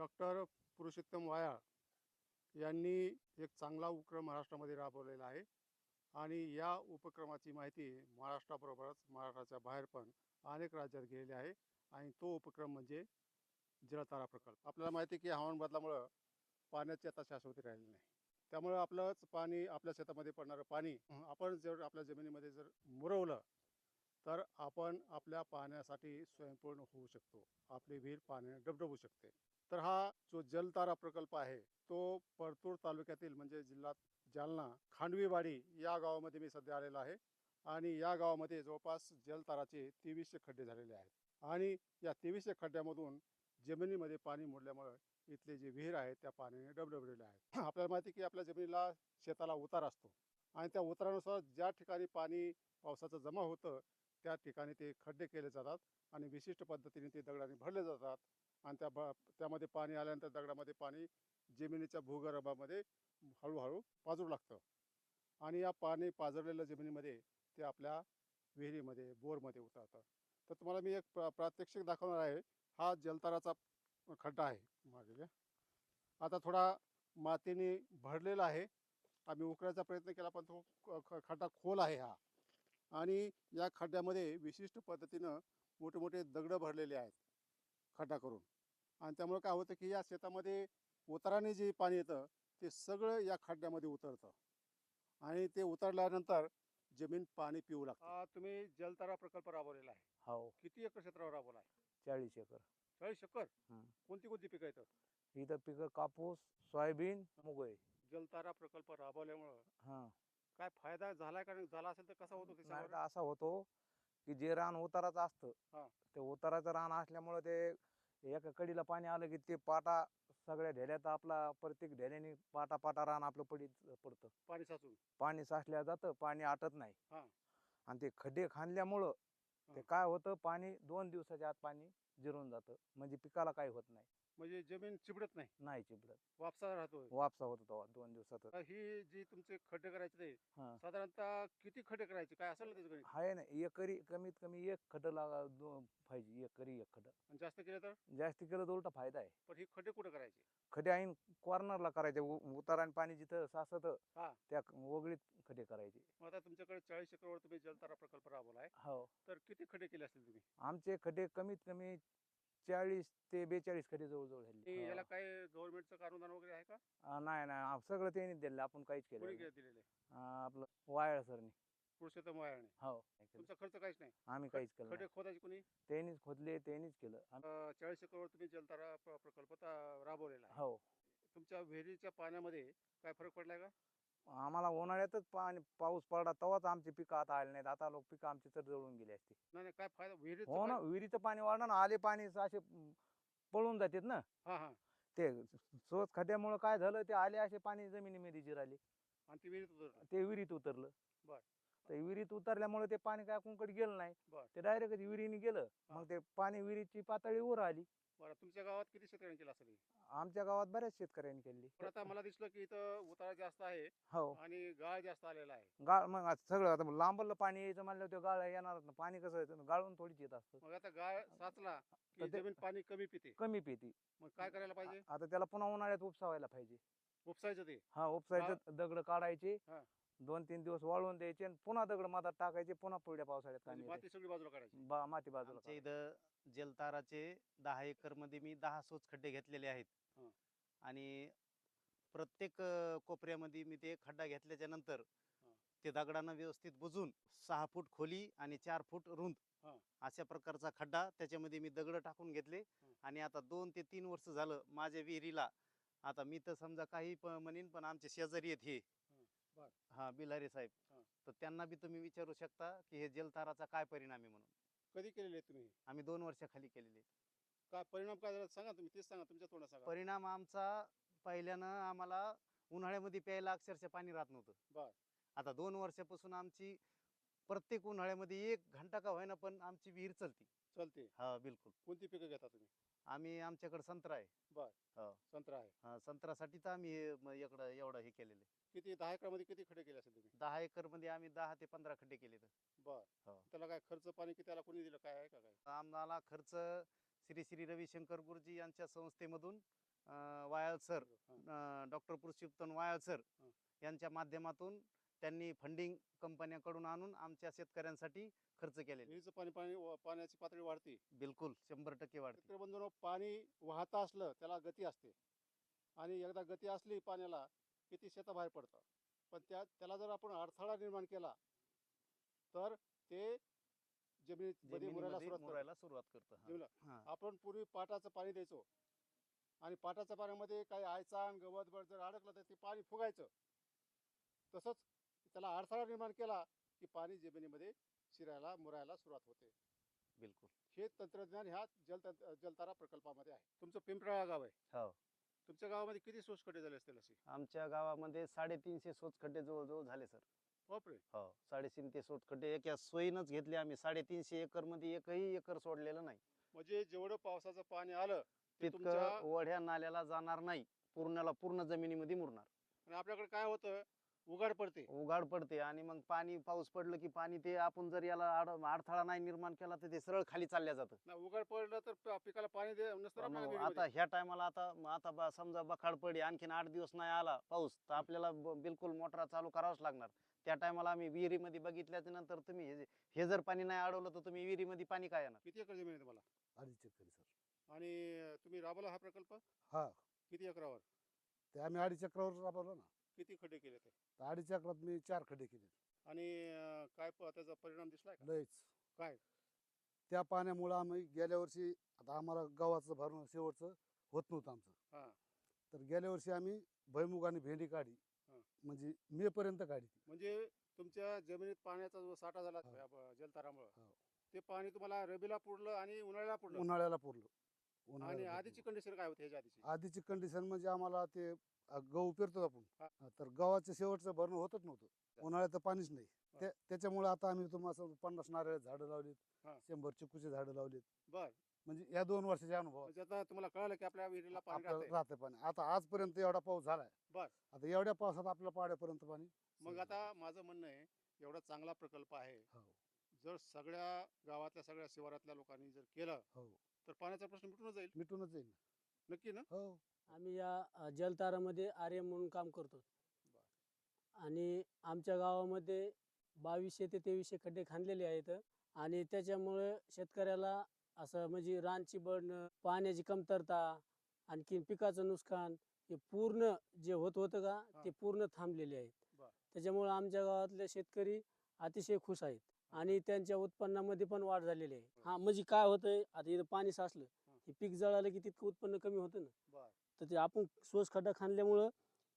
Doctor Purushottam वाया यांनी एक चांगला उपक्रम महाराष्ट्रामध्ये राबवलेला आहे. आणि या उपक्रमाची माहिती महाराष्ट्राबरोबरच महाराष्ट्राच्या बाहेर पण अनेक राज्यात गेलेली आहे. आणि तो उपक्रम म्हणजे जलतारा प्रकल्प. आपल्याला माहिती आहे की हवामान बदलामुळं पाण्याची आता शाश्वती राहिली नाही. त्यामुळं आपलंच पाणी आपल्या शेतामध्ये पडणारं पाणी आपण जर आपल्या जमिनीमध्ये जर मुरवलं तर आपण आपल्या पाण्यासाठी स्वयंपूर्ण होऊ शकतो. आपली विहीर पाण्याने डबडबू शकते. तर हा जो जलतारा प्रकल्प आहे तो परतूर तालुक्यातील म्हणजे जिल्हा जालना खांडवीवाडी या गावामध्ये मी सध्या आलेला आहे. आणि या गावामध्ये जवळपास जलताराचे तेवीसशे खड्डे झालेले आहेत. आणि या तेवीसशे खड्ड्यामधून जमिनीमध्ये पाणी मोडल्यामुळे इथले जे विहीर आहेत त्या पाण्याने डबडबलेले आहेत. आपल्याला माहिती आहे की आपल्या जमिनीला शेताला उतार असतो. आणि त्या उतारानुसार ज्या ठिकाणी पाणी पावसाचं जमा होतं त्या ठिकाणी ते खड्डे केले जातात आणि विशिष्ट पद्धतीने ते दगडाने भरले जातात. आणि त्या ब त्यामध्ये पाणी आल्यानंतर दगडामध्ये पाणी जमिनीच्या भूगर्भामध्ये हळूहळू पाजरू लागतं. आणि या पाणी पाजरलेल्या जमिनीमध्ये ते आपल्या विहिरीमध्ये बोरमध्ये उतरतं. तर तुम्हाला मी एक प्र प्रात्यक्षिक दाखवणार आहे. हा जलताराचा खड्डा आहे मागे. आता थोडा मातीने भरलेला आहे. आम्ही उकळायचा प्रयत्न केला पण तो ख- ख- खड्डा खोल आहे हा. आणि या खड्ड्यामध्ये विशिष्ट पद्धतीनं मोठे मोठे दगडं भरलेले आहेत. खड्डा करून. आणि त्यामुळे काय होतं की या शेतामध्ये उताराने जे पाणी येतं ते सगळं या खड्ड्यामध्ये उतरतं. आणि ते उतरल्यानंतर जमीन पाणी पिऊ लागतं. तुम्ही जलतारा प्रकल्प राबवलेला आहे. हो. किती एकर क्षेत्रावर राबवला आहे? चाळीस एकर. चाळीस एकर? हं. कोणती कोणती पिकं येतं? इथं पिकं कापूस सोयाबीन मुग आहे जलतारा प्रकल्प राबवल्यामुळं हा. काय फायदा झालाय का नाही? झाला असेल तर कसा होतो असा होतो की जे रान उताराचं हा. असतं ते उताराचं रान असल्यामुळे ते एका कडीला पाणी आलं की ते पाटा सगळ्या ढेल्यात आपला प्रत्येक ढेल्याने पाटा पाटा रान आपलं पडीत पडतं पाणी साचून पाणी साचल्या जातं पाणी आटत नाही हा. आणि ते खड्डे खांदल्यामुळं ते हा. काय होतं पाणी दोन दिवसाच्या आत पाणी जिरून जातं म्हणजे पिकाला काही होत नाही म्हणजे जमीन चिबडत नाही. नाही चिबडत. वापसा राहतो वापसा होतो तेव्हा दोन दिवसात ही जी तुमचे खड्डे करायचे ते हा. साधारणतः किती खड्डे करायचे? काय असेल ना त्याचं गणित? आहे ना एकरी कमीत कमी एक खड लागा पाहिजे एकरी एक खड आणि जास्त केलं तर? जास्ती केलं तर उलटा फायदा आहे. पण ही खड्डे कुठे करायचे? खडे आईन कॉर्नरला करायचे उ- उतार आणि पाणी जिथं साचत हा. त्या वगळीत खडे करायचे. मग आता तुमच्याकडे चाळीस एकरवर तुम्ही जलतारा प्रकल्प राबवलाय. हो. तर किती खड्डे केले असतील तुम्ही? आमचे खडे कमीत कमी चाळीस ते बेचाळीस खडे जवळजवळ आणि झाले याला काय गव्हर्नमेंटचं अनुदान वगैरे आहे का? अं, नाही नाही. सगळं त्यांनीच दिलं आपण काहीच केलं कोणी नाही. दिलेले अं, आपलं वायर सरनी. पुरुषोत्तम वायाने हो. तुमचा खर्च काहीच नाही? आम्ही काहीच केलं नाही. खोदायचे कोणी? त्यांनीच खोदले त्यांनीच केलं. आम- चाळीस एकरवर तुम्ही जलतारा प्र- प्रकल्प ता- राबवलेला आहे. हो. तुमच्या विहिरीच्या पाण्यामध्ये काय फरक पडलाय का? आम्हाला उन्हाळ्यातच पाणी पाऊस पडला तेव्हाच आमची पिकं आता आली नाहीत. आता लोक पिकं आमची तर जळून गेली असती. नाही नाही काय फायदा? विहिरीत हो ना विहिरीचं पाणी वाढलं ना आले पाणी असे पळून जातात ना. हा हा. ते सोच खड्ड्यामुळे काय झालं ते आले असे पाणी जमिनीमध्ये जिराले आणि ती विहिरीत उतरलं. ते विहिरीत उतरलं. बर. ते विहिरीत उतरल्यामुळे ते पाणी काय कुंकड गेलं नाही. बर. ते डायरेक्ट विहिरीने गेलं. मग ते पाणी विहिरीची पातळी वर आली. बरं तुमच्या गावात किती शेतकऱ्यांनी केलं असेल हे? आमच्या गावात बऱ्याच शेतकऱ्यांनी केली. पण आता मला दिसलं की इथं उतारा जास्त आहे हो. आणि गाळ जास्त आलेला आहे. गाळ मग आता सगळं आता लांबलं पाणी यायचं म्हणलं ते गाळ येणार ना. पाणी कसं येतं गाळून थोडीच येत असतं. मग आता गाळ साचला की तर ते- जमीन पाणी कमी पिते. कमी पेती. मग काय करायला पाहिजे? आता त्याला पुन्हा उन्हाळ्यात उपसावायला पाहिजे. उपसायचं ते. हा उपसायचं दगड काढायचे. हा. दोन तीन दिवस वाळवून द्यायचे आणि पुन्हा दगड मातात टाकायचे पुन्हा पुढल्या पावसाळ्यात म्हणजे माती सगळी बाजूला काढायची बा माती बाजूला आमच्या. इथं जलताराचे दहा एकरमध्ये मी दहा सोच खड्डे घेतलेले आहेत हं. आणि प्रत्येक अं, कोपऱ्यामध्ये मी ते खड्डा घेतल्याच्या नंतर हं. ते दगडांना व्यवस्थित बुजून सहा फूट खोली आणि चार फूट रुंद हं. अशा प्रकारचा खड्डा त्याच्यामध्ये मी दगड टाकून घेतले हं. आणि आता दोन ते तीन वर्ष झालं माझ्या विहिरीला आता मी तर समजा काही प- म्हणीन पण आमचे शेजारी आहेत हं. बर. हा बिलारे साहेब. तर त्यांना बी तुम्ही विचारू शकता की हे जलताराचा काय परिणाम आहे म्हणून. कधी केलेले आहेत तुम्ही आम्ही दोन वर्षाखाली केलेले काय परिणाम काय झाला? सांगा तुम्ही तेच सांगा तुमच्या तोंडात सांगा. परिणाम आमचा पहिल्यानं आम्हाला उन्हाळ्यामध्ये प्यायला अक्षरशः पाणी राहत नव्हतं. बर. आता दोन वर्षापासून आमची प्रत्येक उन्हाळ्यामध्ये एक घंटा का होईना पण आमची विहीर चलती. चलते. हा बिलकुल. कोणती पिकं घेता तुम्ही? आम्ही आमच्याकडे संत्रा आहे. संत्रा आहे. हा, संत्रासाठीच आम्ही हे म- इकडं एवढं हे केलेलं आहे. किती दहा एकरामध्ये किती खडे केले असेल तुम्ही? दहा एकरमध्ये आम्ही दहा ते पंधरा खड्डे केले बर. हो. त्याला काय खर्च पाणी किती त्याला कोणी दिलं काय आहे का काय? आम्हाला खर्च श्री श्री रविशंकर गुरुजी यांच्या संस्थेमधून अं, Wayal sir. Doctor Purushottam Wayal sir हं. यांच्या माध्यमातून त्यांनी फंडिंग कंपन्याकडून आणून आमच्या शेतकऱ्यांसाठी खर्च केलेले. विहिरीचं पाणी पाणी पाण्याची पातळी वाढते. बिलकुल शंभर टक्के वाढते. शेतकरी बंधूंनो पाणी वाहत असलं त्याला गती असते. आणि एकदा गती असली पाण्याला की ती शेताबाहेर पडतं. पण त्या त्याला जर आपण अडथळा निर्माण केला तर ते जमिनीमध्ये सुरुवात करतं. मुरायला सुरुवात करतं. जमिनीला. आपण पूर्वी पाटाचं पाणी द्यायचो. आणि पाटाच्या पाण्यामध्ये काही आयचान गवत बळ जर अडकलं तर ते पाणी फुगायचं. तसंच त्याला अडथळा निर्माण केला की पाणी जमिनीमध्ये शिरायला मुरायला सुरुवात होते. बिलकुल. हे तंत्रज्ञान ह्या जल जलतारा प्रकल्पामध्ये आहे. तुमचं पिंपळा गाव आहे. हो. तुमच्या गावामध्ये किती सोसखड्डे झाले असतील असे? आमच्या गावामध्ये साडेतीनशे सोचखड्डे जवळजवळ झाले सर. बापरे! हो साडेतीन ते सोचखड्डे एका सोयीनच घेतले आम्ही. साडेतीनशे एकरमध्ये एकही एकर सोडलेलं नाही. म्हणजे जेवढं पावसाचं पाणी आलं ते तुमच्या तितकं ओढ्या नाल्याला जाणार नाही. पूर्णला पूर्ण जमिनीमध्ये मुरणार. आणि आपल्याकडे काय होतं? उघाड पडते. उघाड पडते आणि मग पाणी पाऊस पडलं की पाणी ते आपण जर याला आड- अडथळा नाही निर्माण केला तर ते सरळ खाली चालल्या जातं. ना उघाड पडलं तर प- पिकाला पाणी दे नसतं ना मग आपल्याला आता विहिरीमध्ये. ह्या टायमाला आता म आता बा- समजा बखाड पडी आणखीन आठ दिवस नाही आला पाऊस तर आपल्याला ब- बिलकुल मोटर चालू करावंच लागणार. त्या टायमाला आम्ही विहिरीमध्ये बघितल्याच्या नंतर तुम्ही हे जे- हे जर पाणी नाही अडवलं तर तुम्ही विहिरीमध्ये पाणी काय येणार? किती एकर जमीन आहे तुम्हाला? अडीच एकर सर. आणि तुम्ही राबवला हा प्रकल्प? हा. किती एकरावर? ते आम्ही अडीच एकरावर राबवलो ना. किती खड्डे केले ते अडीच एकरात मी चार खड्डे केले आणि अं, काय प- त्याचा परिणाम दिसलाय का लयच काय? त्या पाण्यामुळं आम्ही गेल्या वर्षी आता आम्हाला गव्हाचं भरणं शेवटचं होत नव्हतं आमचं हा तर गेल्या वर्षी आम्ही भैमुग आणि भेंडी काढी हा. म्हणजे मे पर्यंत काढी ती. म्हणजे तुमच्या जमिनीत पाण्याचा जो साठा झाला हो. ब- जलतारामुळं हो. ते पाणी तुम्हाला रबीला पुरलं आणि उन्हाळ्याला पुरलं उन्हाळ्याला पुरलं आणि आधीची. कंडिशन काय होती ह्याच्या आधीची? आधीची कंडिशन म्हणजे आम्हाला ते अ, गहू पेरतो आपण. हा. हा, तर गव्हाचं शेवटचं भरणं होतच नव्हतं. उन्हाळ्यात तर पाणीच नाही. हा. त्या- त्याच्यामुळे आता आम्ही तुम्हाला असं पन्नास नारळ झाडं लावलीत हा. शंभर चिकूचे झाडं लावलीत. बर. म्हणजे या दोन वर्षाचे अनुभव म्हणजे आता तुम्हाला कळलं की आपल्या विहिरीला पाणी राहतंय. राहते पाणी. आता आजपर्यंत एवढा पाऊस झालाय. बर. आता एवढ्या पावसात आपल्या पाड्यापर्यंत पाणी मग आता माझं म्हणणं आहे एवढा चांगला प्रकल्प आहे. हो. जर सगळ्या गावातल्या सगळ्या शिवारातल्या लोकांनी जर केलं हो. तर पाण्याचा प्रश्न मिटून जाईल. मिटूनच जाईल. नक्की ना? हो. आम्ही या अ, जलतारामध्ये आर्य म्हणून काम करतो. आणि आमच्या गावामध्ये बावीसशे ते तेवीसशे खड्डे खांदलेले आहेत आणि त्याच्यामुळे शेतकऱ्याला असं म्हणजे रानची बळणं पाण्याची कमतरता आणखीन पिकाचं नुकसान हे पूर्ण जे होत होतं का ते पूर्ण थांबलेले आहेत. बर. त्याच्यामुळे आमच्या गावातले शेतकरी अतिशय खुश आहेत. आणि त्यांच्या उत्पन्नामध्ये पण वाढ झालेली आहे. हा. म्हणजे काय होतंय आता इथं पाणी साचलं हे. पीक जळालं की तितकं उत्पन्न कमी होतं ना. तर ते आपण सोस खड्डा खांदल्यामुळं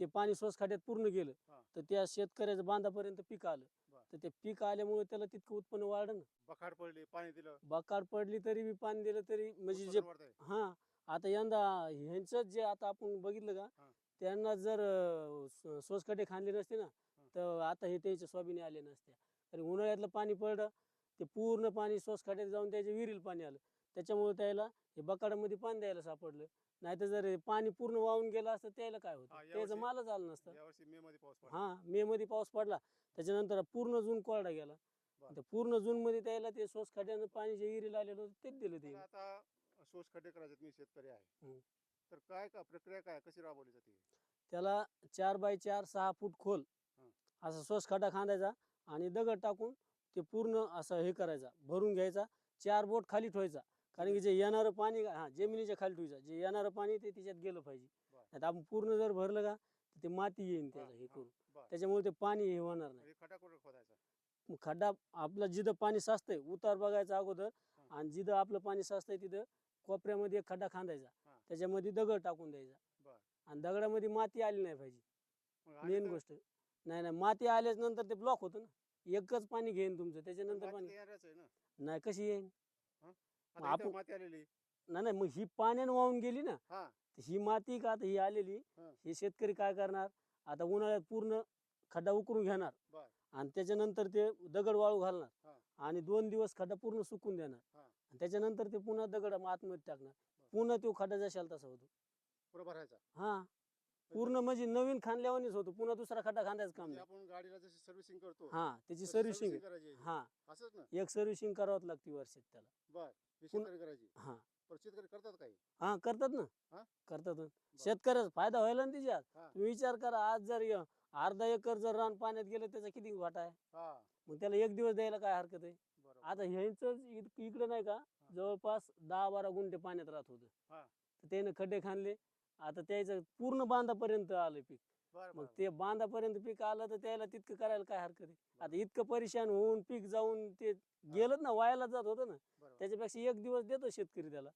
ते पाणी सोस खड्ड्यात पूर्ण गेलं. तर त्या शेतकऱ्याच्या बांधापर्यंत पीक आलं. तर ते पीक आल्यामुळे त्याला तितकं उत्पन्न वाढलं ना. बखाड पडली पाणी दिलं. बाकार पडली तरी बी पाणी दिलं तरी म्हणजे जे. हा आता यंदा ह्यांचं जे आता आपण बघितलं का. त्यांना जर सोस खड्डे खांदले नसते ना तर आता हे त्याच्या सोयाबीन आले नसत्या. आणि उन्हाळ्यातलं पाणी पडलं ते पूर्ण पाणी सोस खड्ड्यात जाऊन त्याच्या विहिरीला पाणी आलं. त्याच्यामुळे त्याला हे बकाडामध्ये पाणी द्यायला सापडलं. नाही तर जर हे पाणी पूर्ण वाहून गेलं असतं त्याला काय हा, होतं यावर्षी- त्याचं मालच आलं नसतं. यावर्षी मे मध्ये पाऊस पडला. हा मे मध्ये पाऊस पडला. त्याच्यानंतर पूर्ण जून कोरडा गेला. बर. त्या पूर्ण जून मध्ये त्याला ते सोस खड्यानं पाणी जे विहिरीला आलेलं होतं तेच दिलं ते मला आता सोस खड्डे करायचे मी शेतकरी आहे. तर काय का प्रक्रिया काय कशी राबवली जाते? त्याला चार बाय चार सहा फूट खोल हं. असा सोस खड्डा खांदायचा. आणि दगड टाकून ते पूर्ण असं हे करायचा भरून घ्यायचा चार बोट खाली ठेवायचा. कारण की जे येणारं पाणी हा जमिनीच्या खाली ठेवायचं. जे येणारं पाणी ते त्याच्यात गेलं पाहिजे. नाही आपण पूर्ण जर भरलं का तर ते माती येईन त्याला हे करून. त्याच्यामुळे ते पाणी हे होणार नाही. म्हणजे खड्डा आपला जिथं पाणी साचतंय उतार बघायचा अगोदर. आणि जिथं आपलं पाणी साचतंय तिथं कोपऱ्यामध्ये एक खड्डा खांदायचा. त्याच्यामध्ये दगड टाकून द्यायचा. आणि दगडामध्ये माती आली नाही पाहिजे. मेन गोष्ट नाही नाही. माती आल्याच नंतर ते ब्लॉक होतं ना. एकच पाणी घेईन तुमचं त्याच्यानंतर पाणी. नाही कशी येईन? आपण- इथं माती आलेली. नाही नाही. मग ही पाण्यानं वाहून गेली ना हा. ही माती का आता ही आलेली? हा. हे शेतकरी काय करणार? आता उन्हाळ्यात पूर्ण खड्डा उकरून घेणार. बर. आणि त्याच्यानंतर ते दगड वाळू घालणार. हा. आणि दोन दिवस खड्डा पूर्ण सुकून देणार. हा. आणि त्याच्यानंतर ते पुन्हा दगड आतमध्ये टाकणार. पुन्हा तो खड्डा जशाल तसा होतो. भरायचा. हा. पूर्ण म्हणजे नवीन खांदल्यावानीच होतो. पुन्हा दुसरा खड्डा खांदायचं काम नाही. आपण गाडीला जशी सर्व्हिसिंग करतो हा त्याची तशी सर्व्हिसिंग servicing करायची. हा. असंच ना? एक सर्व्हिसिंग करावं लागते वर्षात त्याला. बर ही पुन्हा- शेतकरी करायची. हा. पण शेतकरी करतात काही? हा करतात ना? करतात. ना. शेतकऱ्याचा फायदा व्हायला ना तिच्यात हा. तुम्ही विचार करा आज जर य- अर्धा एकर जर रान पाण्यात गेलं त्याचा किती वाटा आहे? हा. मग त्याला एक दिवस द्यायला काय हरकत आहे? बरोबर. आता ह्यांच इकडे नाही का जवळपास दहा बारा गुंठे पाण्यात राहत होतं. हा. तर त्याने खड्डे खाणले आता त्याचं पूर्ण बांधापर्यंत आलं पीक. बरं मग बरं ते बांधापर्यंत पीक आलं तर त्याला तितकं करायला काय हरकत आहे? आता इतकं परेशान होऊन पीक जाऊन ते गेलं ना वायाला जात होतं ना. बरोबर. त्याच्यापेक्षा एक दिवस देतो शेतकरी त्याला.